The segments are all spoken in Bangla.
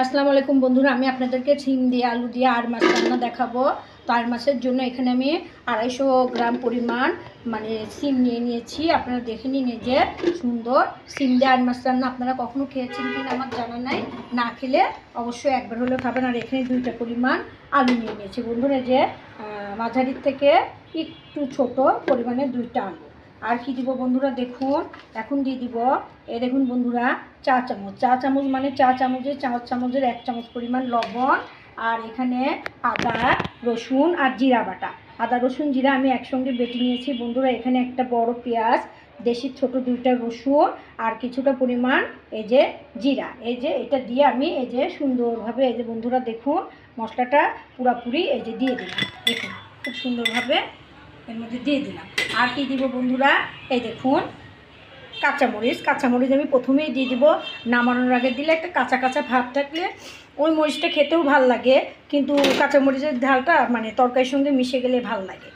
হ্যাঁ আসসালামু আলাইকুম বন্ধুরা, আমি আপনাদেরকে ছিম দিয়ে আলু দিয়ে আর মাছ রান্না দেখাবো। তো আর মাছের জন্য এখানে আমি আড়াইশো গ্রাম পরিমাণ মানে সিম নিয়ে নিয়েছি। আপনারা দেখে নিন যে সুন্দর সিম দিয়ে আর মাছ রান্না। আপনারা কখনো খেয়েছেন কিনা আমার জানা নাই। না খেলে অবশ্যই একবার হলেও খাবেন। আর এখানে দুইটা পরিমাণ আলু নিয়ে নিয়েছি। বন্ধুরা যে মাঝারির থেকে একটু ছোট পরিমাণে দুইটা আলু। আর কি দিব বন্ধুরা, দেখুন, এখন দিয়ে দিব এ দেখুন বন্ধুরা, চা চামচ। চা চামচ মানে চা চামচের চা চামচের এক চামচ পরিমাণ লবণ, আর এখানে আদা, রসুন আর জিরা বাটা। আদা, রসুন, জিরা আমি একসঙ্গে বেটে নিয়েছি। বন্ধুরা, এখানে একটা বড় পেঁয়াজ দেশি ছোট দুইটা রসুন, আর কিছুটা পরিমাণ এই যে জিরা। এই যে এটা দিয়ে আমি এই যে সুন্দরভাবে, এই যে বন্ধুরা, দেখুন, মশলাটা পুরাপুরি এই যে দিয়ে দিলাম। দেখুন, খুব সুন্দরভাবে এর মধ্যে দিয়ে দিলাম। আর কি দিব বন্ধুরা? এই দেখুন কাঁচামরিচ কাঁচামরিচ আমি প্রথমেই দিয়ে দিব। নামানোর আগে দিলে একটা কাঁচা কাঁচা ভাব থাকলে ওই মরিচটা খেতেও ভালো লাগে। কিন্তু কাঁচামরিচের ঝালটা মানে তরকারির সঙ্গে মিশে গেলে ভালো লাগে।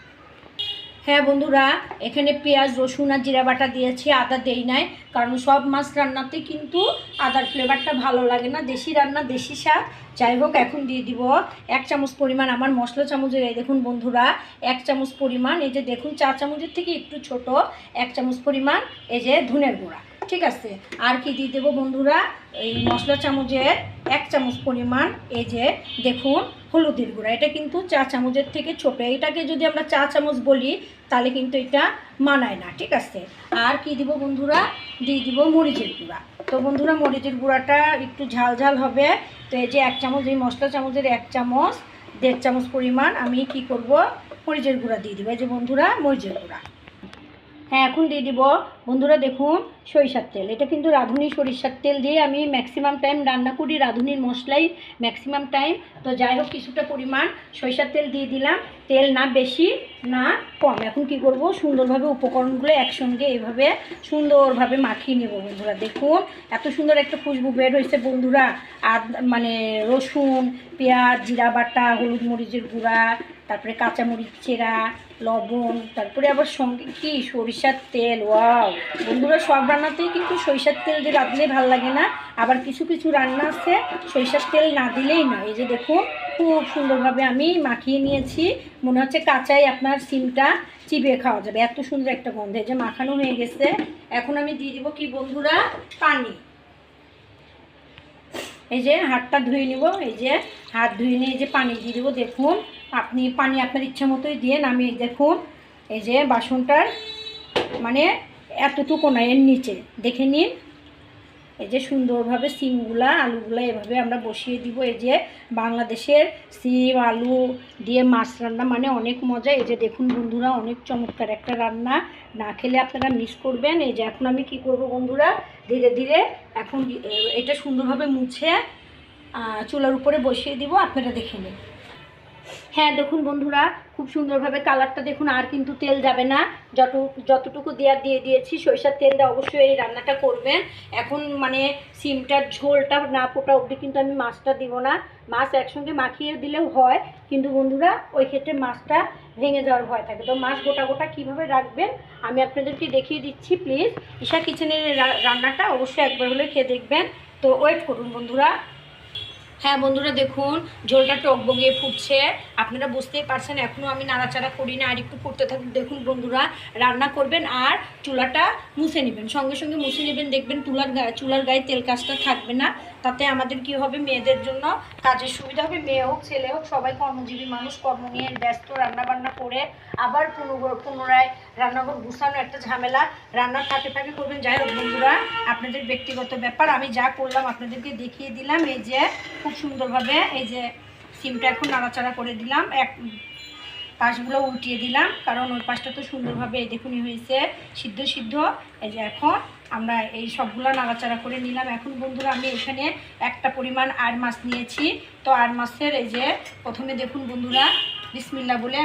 হ্যাঁ বন্ধুরা, এখানে পেঁয়াজ, রসুন আর জিরা বাটা দিয়েছি, আদা দেই নাই, কারণ সব মাছ রান্নাতে কিন্তু আদার ফ্লেভারটা ভালো লাগে না। দেশি রান্না, দেশি স্বাদ। যাই হোক, এখন দিয়ে দিব এক চামচ পরিমাণ আমার মশলা চামচের, এই দেখুন বন্ধুরা, এক চামচ পরিমাণ, এই যে দেখুন চা চামচের থেকে একটু ছোট, এক চামচ পরিমাণ, এই যে ধনের গুঁড়া, ঠিক আছে? আর কি দিয়ে দেবো বন্ধুরা? এই মশলা চামচের এক চামচ পরিমাণ, এই যে দেখুন হলুদের গুঁড়া। এটা কিন্তু চা চামচের থেকে ছোট। এটাকে যদি আমরা চা চামচ বলি, তাহলে কিন্তু এটা মানায় না, ঠিক আছে? আর কি দিব বন্ধুরা? দিয়ে দিব মরিচের গুঁড়া। তো বন্ধুরা, মরিচের গুঁড়াটা একটু ঝাল ঝাল হবে। তো এই যে এক চামচ, এই মশলা চামচের এক চামচ, দেড় চামচ পরিমাণ আমি কি করব? মরিচের গুঁড়া দিয়ে দিব। এই যে বন্ধুরা, মরিচের গুঁড়া। হ্যাঁ এখন দিয়ে দিব। বন্ধুরা দেখুন, সরিষার তেল। এটা কিন্তু রাঁধুনি সরিষার তেল দিয়ে আমি ম্যাক্সিমাম টাইম রান্না করি, রাঁধুনির মশলাই ম্যাক্সিমাম টাইম তো যাই হোক, কিছুটা পরিমাণ সরিষার তেল দিয়ে দিলাম। তেল না বেশি, না কম। এখন কি করব? সুন্দরভাবে উপকরণগুলো একসঙ্গে এভাবে সুন্দরভাবে মাখিয়ে নেব বন্ধুরা। দেখুন, এত সুন্দর একটা খুশবু বের হয়েছে বন্ধুরা। আর মানে রসুন, পেঁয়াজ, জিরা বাটা, হলুদ মরিচের গুঁড়া, তারপরে কাঁচামরিচ, চেরা লবণ, তারপরে আবার সঙ্গে কি? সরিষার তেল, ওয়াও। বন্ধুরা, সব রান্নাতেই কিন্তু সরিষার তেল দিয়ে রাঁধলে ভালো লাগে না। আবার কিছু কিছু রান্না আছে, সরিষার তেল না দিলেই না। এই যে দেখুন, খুব সুন্দরভাবে আমি মাখিয়ে নিয়েছি। মনে হচ্ছে কাঁচাই আপনার সিমটা চিবিয়ে খাওয়া যাবে। এত সুন্দর একটা গন্ধ। যে মাখানো হয়ে গেছে। এখন আমি দিয়ে দিব কি বন্ধুরা? পানি। এই যে হাতটা ধুয়ে নিব। এই যে হাত ধুয়ে নিয়ে যে পানি দিয়ে দেবো, দেখুন। আপনি পানি আপনার ইচ্ছা মতোই দিয়ে আমি দেখুন। এই যে বাসনটার মানে এতটুকু না, এর নিচে। দেখে নিন। এই যে সুন্দরভাবে সিমগুলা, আলুগুলা এভাবে আমরা বসিয়ে দিব। এই যে বাংলাদেশের সিম, আলু দিয়ে মাছ রান্না মানে অনেক মজা। এই যে দেখুন বন্ধুরা, অনেক চমৎকার একটা রান্না। না খেলে আপনারা মিস করবেন। এই যে এখন আমি কি করব বন্ধুরা? ধীরে ধীরে এখন এটা সুন্দরভাবে মুছে চুলার উপরে বসিয়ে দিব। আপনারা দেখে নিন। হ্যাঁ দেখুন বন্ধুরা, খুব সুন্দরভাবে কালারটা দেখুন, আর কিন্তু তেল যাবে না। যত, যতটুকু দেওয়ার দিয়ে দিয়েছি, সরিষার তেল দিয়ে অবশ্যই এই রান্নাটা করবেন। এখন মানে সিমটার ঝোলটা না ফোটা অবধি কিন্তু আমি মাছটা দিব না। মাছ একসঙ্গে মাখিয়ে দিলেও হয়, কিন্তু বন্ধুরা, ওই ক্ষেত্রে মাছটা ভেঙে যাওয়ার ভয় থাকে। তো মাছ গোটা গোটা কীভাবে রাখবেন, আমি আপনাদেরকে দেখিয়ে দিচ্ছি, প্লিজ। ঈশা কিচেনের রান্নাটা অবশ্যই একবার হলে খেয়ে দেখবেন। তো ওয়েট করুন বন্ধুরা হ্যাঁ বন্ধুরা দেখুন, ঝোলটা টক বগিয়ে ফুটছে। আপনারা বুঝতেই পারছেন এখনও আমি নাড়াচাড়া করি না, আর একটু ফুটতে থাকুন দেখুন বন্ধুরা, রান্না করবেন আর চুলাটা মুছে নেবেন। সঙ্গে সঙ্গে মুছে নেবেন, দেখবেন চুলার গায়ে চুলার গায়ে তেল কাজটা থাকবে না। তাতে আমাদের কি হবে? মেয়েদের জন্য কাজের সুবিধা হবে। মেয়ে হোক, ছেলে হোক, সবাই কর্মজীবী মানুষ, কর্ম নিয়ে ব্যস্ত, রান্নাবান্না করে আবার পুনর- পুনরায় রান্নাঘর গুছানো একটা ঝামেলা। রান্নার ফাঁকে ফাঁকে করবেন। যাই হোক, বন্ধুরা, আপনাদের ব্যক্তিগত ব্যাপার। আমি যা করলাম আপনাদেরকে দেখিয়ে দিলাম। এই যে খুব সুন্দরভাবে এই যে সিমটা এখন নাড়াচাড়া করে দিলাম। এক পাশগুলো উল্টিয়ে দিলাম। কারণ ওই পাশটা তো সুন্দরভাবে দেখুনই হয়েছে সিদ্ধ সিদ্ধ। এই যে এখন আমরা এই সবগুলো নাড়াচাড়া করে নিলাম। এখন বন্ধুরা, আমি এখানে একটা পরিমাণ আর মাছ নিয়েছি। তো আর মাছের এই যে, প্রথমে দেখুন বন্ধুরা বিসমিল্লা বলে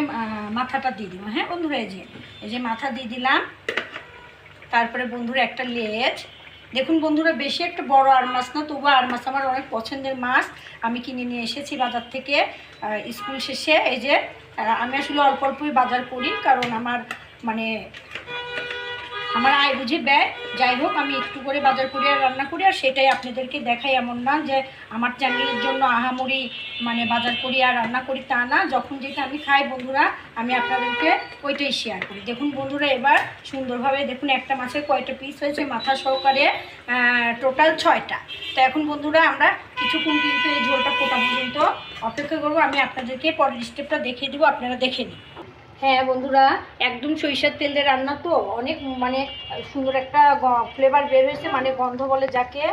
মাথাটা দিয়ে দিলাম। হ্যাঁ বন্ধুরা, এই যে এই যে মাথা দিয়ে দিলাম। তারপরে বন্ধুরা একটা লেজ। দেখুন বন্ধুরা, বেশি একটা বড় আর মাছ না, তবু আর মাছ আমার অনেক পছন্দের মাছ। আমি কিনে নিয়ে এসেছি বাজার থেকে স্কুল শেষে। এই যে আমি আসলে অল্প অল্পই বাজার করি, কারণ আমার মানে আমার আয় বুঝে ব্যয়। যাই হোক, আমি একটু করে বাজার করি আর রান্না করি, আর সেটাই আপনাদেরকে দেখাই এমন না যে আমার চ্যানেলের জন্য আহামরি মানে বাজার করি আর রান্না করি তা না। যখন যেটা আমি খাই বন্ধুরা, আমি আপনাদেরকে ওইটাই শেয়ার করি। দেখুন বন্ধুরা, এবার সুন্দরভাবে দেখুন একটা মাছের কয়টা পিস হয়েছে, মাথা সহকারে টোটাল ছয়টা। তো এখন বন্ধুরা, আমরা কিছুক্ষণ কিন্তু এই ঝোলটা ফোটা পর্যন্ত অপেক্ষা করব। আমি আপনাদেরকে পরের স্টেপটা দেখিয়ে দেবো, আপনারা দেখে নিন। হ্যাঁ বন্ধুরা, একদম সরিষার তেল দিয়ে রান্না তো অনেক মানে সুন্দর একটা ফ্লেভার বের হয়েছে মানে গন্ধ বলে যাকে।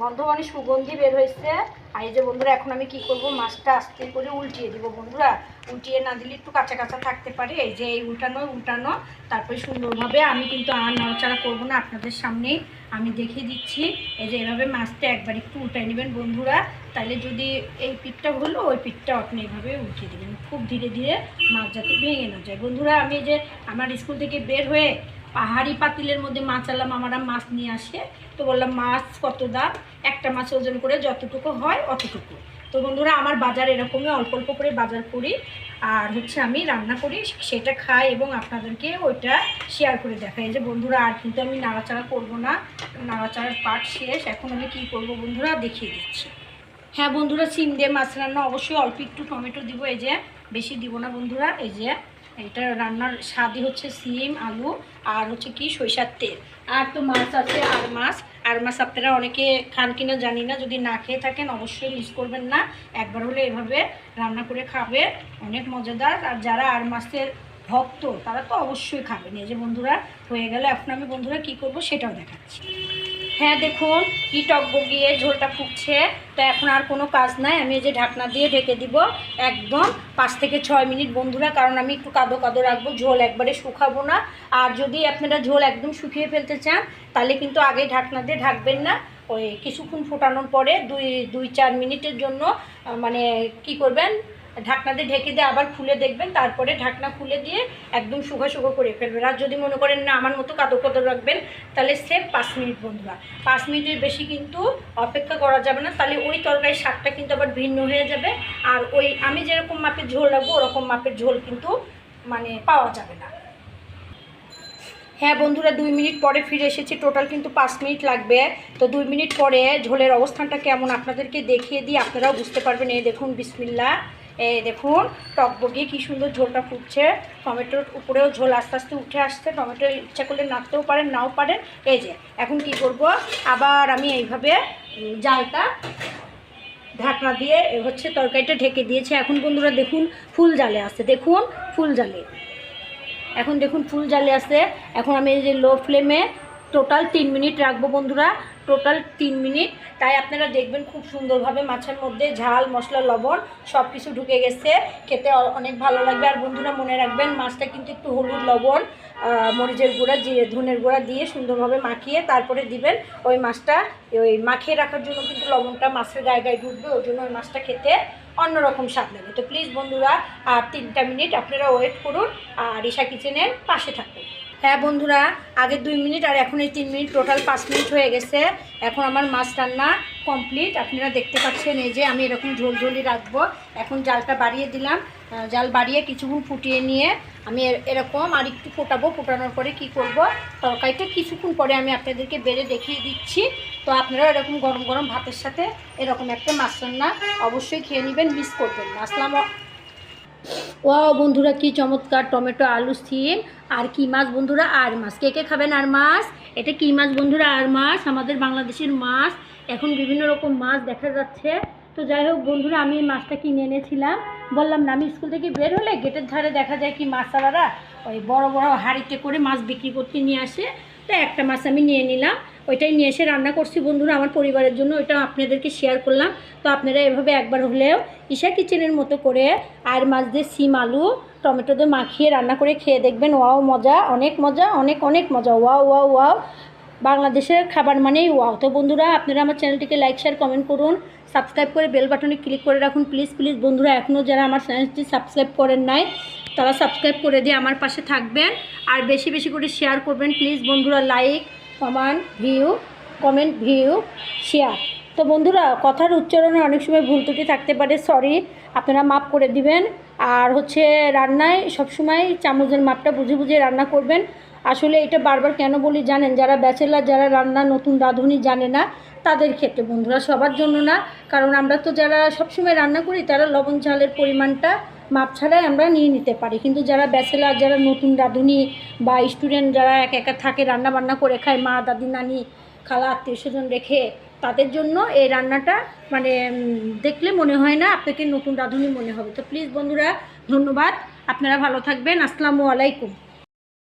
গন্ধ মানে সুগন্ধি বের হয়েছে। আর এই যে বন্ধুরা, এখন আমি কি করব? মাছটা আস্তে করে উল্টিয়ে দিব বন্ধুরা। উল্টিয়ে না দিলে একটু কাঁচা কাঁচা থাকতে পারে। এই যে এই উল্টানো উল্টানো। তারপরে সুন্দরভাবে আমি কিন্তু আর নাড়াচাড়া করব না আপনাদের সামনেই আমি দেখিয়ে দিচ্ছি। এই যে এভাবে মাছটা একবার একটু উল্টায় নেবেন বন্ধুরা। তাহলে যদি এই পিঠটা হলো, ওই পিঠটা আপনি এভাবে উঠিয়ে দেবেন। খুব ধীরে ধীরে মাছ যাতে ভেঙে না যায়। বন্ধুরা, আমি যে আমার স্কুল থেকে বের হয়ে পাহাড়ি পাতিলের মধ্যে মাছ আনলাম, আমারা মাছ নিয়ে আসে। তো বললাম, মাছ কত দাম? একটা মাছ ওজন করে যতটুকু হয় অতটুকু। তো বন্ধুরা, আমার বাজার এরকমই, অল্প অল্প করে বাজার করি। আর হচ্ছে আমি রান্না করি, সেটা খাই এবং আপনাদেরকে ওইটা শেয়ার করে দেখাই। যে বন্ধুরা, আর কিন্তু আমি নাড়াচাড়া করব না। নাড়াচাড়ার পাট শেষ। এখন আমি কি করব বন্ধুরা, দেখিয়ে দিচ্ছি। হ্যাঁ বন্ধুরা, সিম দিয়ে মাছ রান্না অবশ্যই অল্প একটু টমেটো দিব। এই যে, বেশি দিব না বন্ধুরা। এই যে এটা রান্নার স্বাদই হচ্ছে সিম, আলু আর হচ্ছে কি সরিষার তেল। আর তো মাছ আছে, আর মাছ। আর মাছ আপনারা অনেকে খান কিনা জানি না, যদি না খেয়ে থাকেন অবশ্যই মিস করবেন না। একবার হলে এভাবে রান্না করে খাবে, অনেক মজাদার। আর যারা আর মাছের ভক্ত, তারা তো অবশ্যই খাবেন। এই যে বন্ধুরা, হয়ে গেলে। এখন আমি বন্ধুরা কি করব সেটাও দেখাচ্ছি। হ্যাঁ দেখুন কি টকবগিয়ে ঝোলটা ফুটছে। তো এখন আর কোনো কাজ নাই, আমি এই যে ঢাকনা দিয়ে ঢেকে দিব একদম পাঁচ থেকে ছয় মিনিট বন্ধুরা, কারণ আমি একটু কাদো কাদো রাখব, ঝোল একবারে শুকাবো না। আর যদি আপনারা ঝোল একদম শুকিয়ে ফেলতে চান, তাহলে কিন্তু আগে ঢাকনা দিয়ে ঢাকবেন না। ওই কিছুক্ষণ ফোটানোর পরে দুই দুই, চার মিনিটের জন্য মানে কি করবেন? ঢাকনা দিয়ে ঢেকে দিয়ে আবার খুলে দেখবেন, তারপরে ঢাকনা খুলে দিয়ে একদম শুকো শুকো করে ফেলবেন। আর যদি মনে করেন না, আমার মতো কাদো কাদো রাখবেন, তাহলে সেফ পাঁচ মিনিট বন্ধুরা। পাঁচ মিনিটের বেশি কিন্তু অপেক্ষা করা যাবে না, তাহলে ওই তরকারির স্বাদটা কিন্তু আবার ভিন্ন হয়ে যাবে। আর ওই আমি যেরকম মাপের ঝোল রাখব, ওরকম মাপের ঝোল কিন্তু মানে পাওয়া যাবে না। হ্যাঁ বন্ধুরা, দুই মিনিট পরে ফিরে এসেছি। টোটাল কিন্তু পাঁচ মিনিট লাগবে। তো দুই মিনিট পরে ঝোলের অবস্থানটা কেমন আপনাদেরকে দেখিয়ে দিই, আপনারাও বুঝতে পারবেন। এই দেখুন বিসমিল্লা এই দেখুন টকবগিয়ে কী সুন্দর ঝোলটা ফুটছে। টমেটোর উপরেও ঝোল আস্তে আস্তে উঠে আসছে। টমেটো ইচ্ছা করলে নাড়তেও পারেন, নাও পারেন। এই যে, এখন কি করব? আবার আমি এইভাবে জালটা ঢাকনা দিয়ে হচ্ছে তরকারিটা ঢেকে দিয়েছে। এখন বন্ধুরা দেখুন, ফুল জালে আসছে। দেখুন, ফুল জালে। এখন দেখুন, ফুল জালে আছে এখন আমি এই যে লো ফ্লেমে টোটাল তিন মিনিট রাখব বন্ধুরা, টোটাল তিন মিনিট। তাই আপনারা দেখবেন খুব সুন্দরভাবে মাছের মধ্যে ঝাল, মশলা, লবণ সব কিছু ঢুকে গেছে। খেতে অনেক ভালো লাগবে। আর বন্ধুরা, মনে রাখবেন, মাছটা কিন্তু একটু হলুদ, লবণ মরিচের গুঁড়া, জিরে, ধনের গুঁড়া দিয়ে সুন্দরভাবে মাখিয়ে তারপরে দিবেন ওই মাছটা। ওই মাখিয়ে রাখার জন্য কিন্তু লবণটা মাছের গায়ে গায়ে ঢুকবে, ওই জন্য ওই মাছটা খেতে অন্যরকম স্বাদ লাগে। তো প্লিজ বন্ধুরা, আর তিনটা মিনিট আপনারা ওয়েট করুন, আর ঈশা কিচেনের পাশে থাকুন। হ্যাঁ বন্ধুরা আগে দুই মিনিট আর এখন এই তিন মিনিট টোটাল পাঁচ মিনিট হয়ে গেছে। এখন আমার মাছ রান্না কমপ্লিট আপনারা দেখতে পাচ্ছেন এই যে আমি এরকম ঝোল ঝোলই রাখব। এখন জালটা বাড়িয়ে দিলাম। জাল বাড়িয়ে কিছুক্ষণ ফুটিয়ে নিয়ে আমি এর- এরকম আর একটু ফোটাবো। ফোটানোর পরে কি করব? তরকারিটা কিছুক্ষণ পরে আমি আপনাদেরকে বেড়ে দেখিয়ে দিচ্ছি। তো আপনারা এরকম গরম গরম ভাতের সাথে এরকম একটা মাছ রান্না অবশ্যই খেয়ে নেবেন মিস করবেন না। ও বন্ধুরা কি চমৎকার টমেটো, আলু, সিম। আর কি মাছ বন্ধুরা? আর মাছ। কে কে খাবেন আর মাছ? এটা কি মাছ বন্ধুরা? আর মাছ। আমাদের বাংলাদেশের মাছ। এখন বিভিন্ন রকম মাছ দেখা যাচ্ছে। তো যাই হোক বন্ধুরা, আমি এই মাছটা কিনে এনেছিলাম। বললাম না, আমি স্কুল থেকে বের হলে গেটের ধারে দেখা যায় কি মাছ মাছওয়ালারা ওই বড় বড় হাঁড়িতে করে মাছ বিক্রি করতে নিয়ে আসে। তো একটা মাছ আমি নিয়ে নিলাম, ওইটাই নিয়ে এসে রান্না করছি বন্ধুরা, আমার পরিবারের জন্য ওইটা আপনাদেরকে শেয়ার করলাম। তো আপনারা এভাবে একবার হলেও ঈশা কিচেনের মতো করে আর মাছ দিয়ে সিম, আলু, টমেটো দিয়ে মাখিয়ে রান্না করে খেয়ে দেখবেন, ওয়াও মজা, অনেক মজা, অনেক অনেক মজা, ওয়াও ওয়াও ওয়াও। বাংলাদেশের খাবার মানেই ওয়াও। তো বন্ধুরা, আপনারা আমার চ্যানেলটিকে লাইক শেয়ার কমেন্ট করুন সাবস্ক্রাইব করে বেল বাটনে ক্লিক করে রাখুন। প্লিজ প্লিজ বন্ধুরা এখনও যারা আমার চ্যানেলটি সাবস্ক্রাইব করেন নাই তারা সাবস্ক্রাইব করে দিয়ে আমার পাশে থাকবেন। আর বেশি বেশি করে শেয়ার করবেন। প্লিজ বন্ধুরা like comment view comment view share তো বন্ধুরা, কথার উচ্চারণে অনেক সময় ভুল ত্রুটি থাকতে পারে সরি আপনারা মাপ করে দিবেন। আর হচ্ছে রান্নায় সবসময় চামচের মাপটা বুঝে বুঝে রান্না করবেন। আসলে এটা বারবার কেন বলি জানেন, যারা ব্যাচেলার যারা রান্না নতুন রাঁধুনি জানে না, তাদের ক্ষেত্রে বন্ধুরা সবার জন্য না। কারণ আমরা তো যারা সবসময় রান্না করি, তারা লবণ, ঝালের পরিমাণটা মাপ ছাড়াই আমরা নিয়ে নিতে পারি। কিন্তু যারা ব্যাচেলার যারা নতুন রাঁধুনি বা স্টুডেন্ট যারা এক একা থাকে রান্না বান্না করে খায়, মা, দাদি, নানি, খালা, আত্মীয় স্বজন রেখে, তাদের জন্য এই রান্নাটা মানে দেখলে মনে হয় না আপনাকে নতুন রাঁধুনি মনে হবে। তো প্লিজ বন্ধুরা, ধন্যবাদ। আপনারা ভালো থাকবেন। আসসালামু আলাইকুম।